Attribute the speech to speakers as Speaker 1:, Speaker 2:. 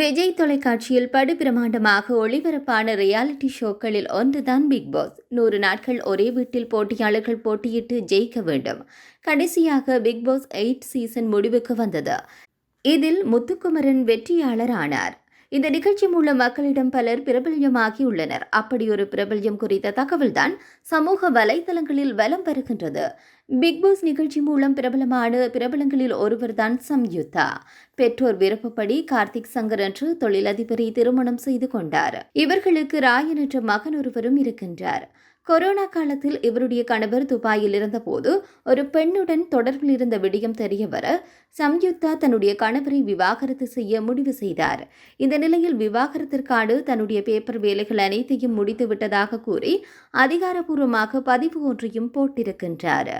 Speaker 1: விஜய் தொலைக்காட்சியில் படுபிரமாண்டமாக ஒளிபரப்பான ரியாலிட்டி ஷோக்களில் ஒன்றுதான் பிக் பாஸ் நூறு நாட்கள் ஒரே வீட்டில் போட்டியாளர்கள் போட்டியிட்டு ஜெயிக்க வேண்டும். கடைசியாக பிக் பாஸ் எயிட் சீசன் முடிவுக்கு வந்தது. இதில் முத்துக்குமரன் வெற்றியாளர் ஆனார் இந்த நிகழ்ச்சி மூலம் மக்களிடம் பலர் பிரபல்யமாகி உள்ளனர். அப்படி ஒரு பிரபல்யம் குறித்த தகவல்தான் சமூக வலைதளங்களில் வலம் வருகின்றது. பிக் பாஸ் நிகழ்ச்சி மூலம் பிரபலமான பிரபலங்களில் ஒருவர்தான் சம்யுக்தா. பெற்றோர் விருப்பப்படி கார்த்திக் சங்கர் என்று தொழிலதிபரை திருமணம் செய்து கொண்டார். இவர்களுக்கு ராயன் என்ற மகன் ஒருவரும் இருக்கின்றார். கொரோனா காலத்தில் இவருடைய கணவர் துபாயில் இருந்தபோது ஒரு பெண்ணுடன் தொடர்பில் இருந்த விடயம் தெரியவர சம்யுக்தா தன்னுடைய கணவரை விவாகரத்து செய்ய முடிவு செய்தார். இந்த நிலையில் விவாகரத்திற்கான தன்னுடைய பேப்பர் வேலைகள் அனைத்தையும் முடித்து விட்டதாக கூறி அதிகாரப்பூர்வமாக பதிவு ஒன்றையும் போட்டிருக்கின்றார்.